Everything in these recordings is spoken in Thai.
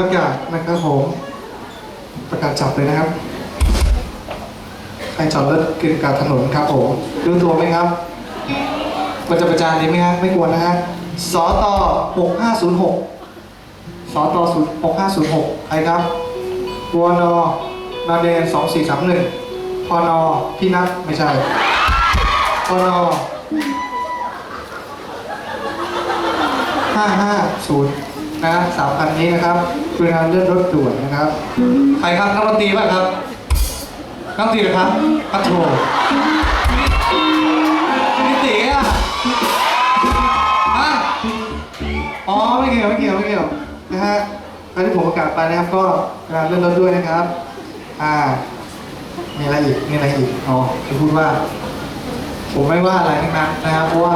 ประกาศนะครับผมประกาศจับเลยนะครับ ใครจอดรถกินกลางถนนครับผมรู้ตัวไหมครับมันจะประจานดีไหมฮะไม่กวนะฮะสอต6506สอต6506ใครครับวนนาเดน2431พนพี่นัทไม่ใช่พน550นะสามคันนี้นะครับ คืองานเลื่อนรถด่วนนะครับ ใครครับนักดนตรีป่ะครับนักดนตรีเหรอครับพัทโทนิติอะฮะอ๋อไม่เกี่ยวไม่เกี่ยวไม่เกี่ยวนะฮะตอนที่ผมประกาศไปนะครับ ก็งานเลื่อนรถด้วยนะครับ อ่ามีอะไรอีกมีอะไรอีกอ๋อคือพูดว่า ผมไม่ว่าอะไรทั้งนั้นนะครับเพราะว่า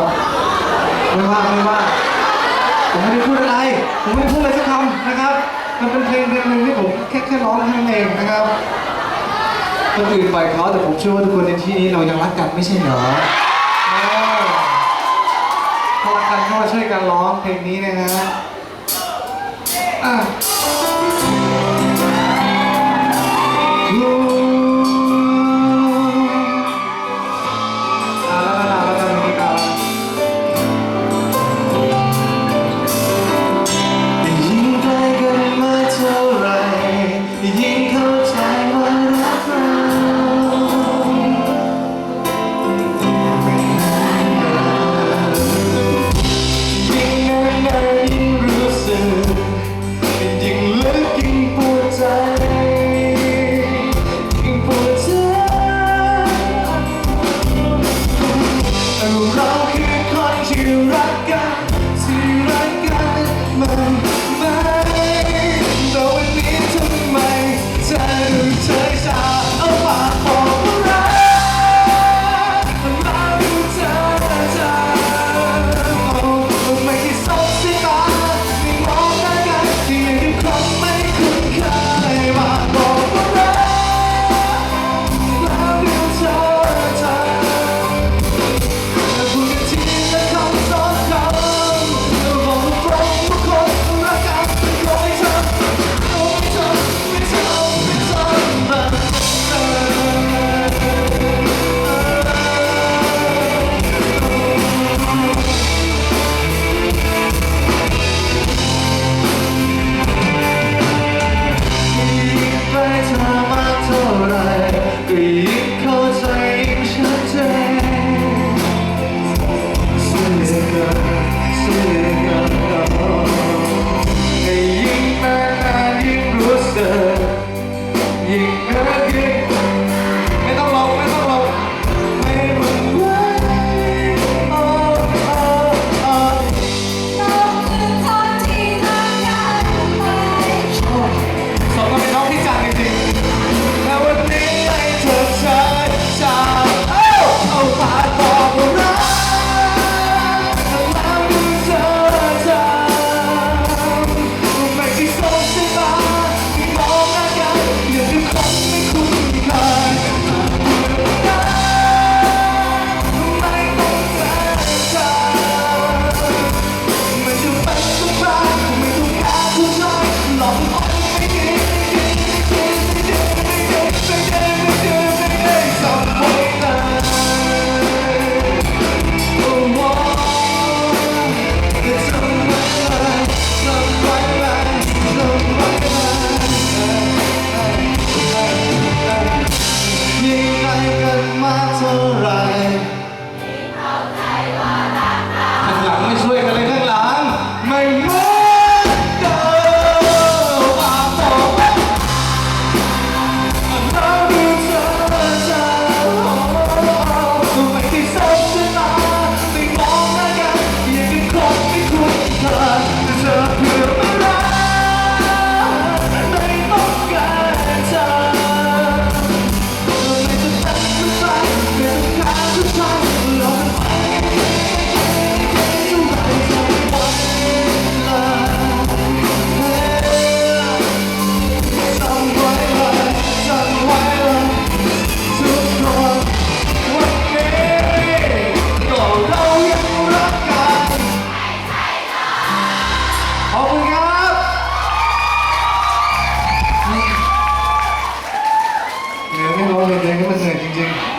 ไม่ว่าไม่ว่าผมไม่ได้พูดอะไร ผมไม่ได้พูดอะไรสักคำนะครับ มันเป็นเพลงเพลงหนึ่งที่ผมแค่แค่ร้องแค่นั้นเองนะครับคนอื่นปล่อยเขาแต่ผมเชื่อว่าทุกคนในที่นี้เรายังรักกันไม่ใช่เหรอพอรักกันก็มาช่วยกันร้องเพลงนี้นะฮะอะ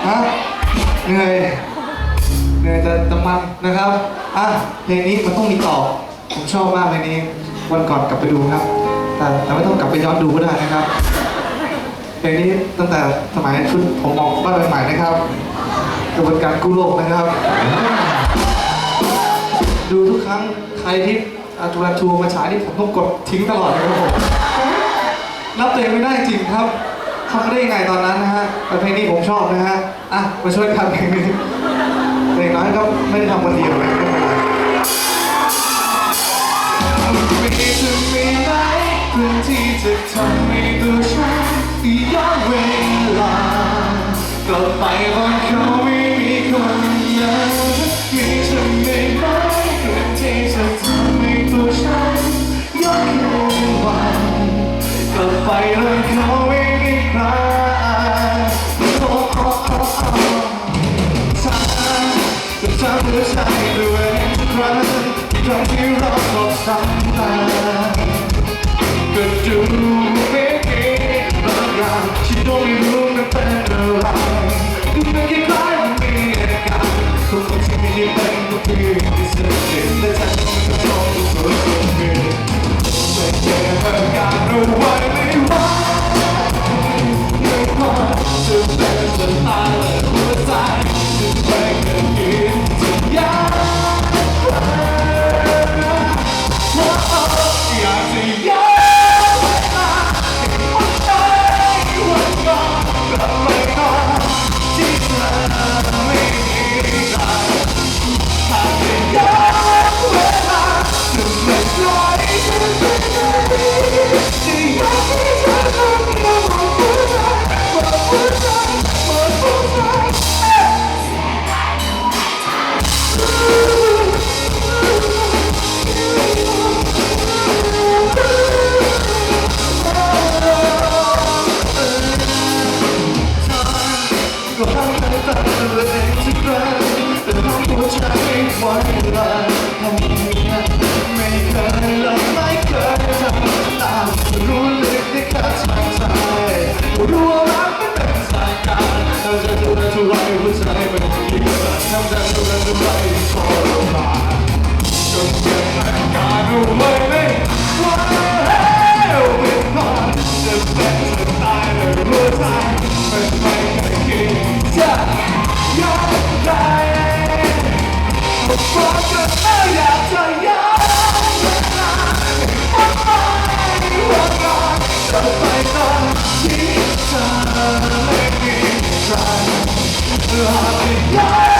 ฮะเหนื่อยเหนื่อยจะตะมันนะครับอะเพลงนี้มันต้องมีต่อผมชอบมากเพลงนี้ วันก่อนกลับไปดูครับ แต่แต่ไม่ต้องกลับไปย้อนดูก็ได้นะครับเพลงนี้ตั้งแต่สมัยชุดผมออกบ้านใหม่ๆนะครับกระบวนการกู้โลกนะครับ ดูทุกครั้งใครที่อาตุราทูมาฉายนี่ผมต้องกดทิ้งตลอดเลยครับผมรับตัวเองไม่ได้จริงครับ ทำไม่ได้ยังไงตอนนั้นนะฮะแต่เพลงนี้ผมชอบนะฮะ อะ มาช่วยทำเพลงนี้เพลงน้อยก็ไม่ได้ทำคนเดียวนะ เป็นก็เพียงที่สุดเด็ ทุกไรหัวใจมันยิ่งสั่นทำใจดูแลทุกไรทรมานจนเกิดอาการรู้ไหมไม่ว่าแล้วเป็นพอจะเป็นจะตายเลยหัวใจเป็นไม่คิดจะยอมใครบอกกัน ที่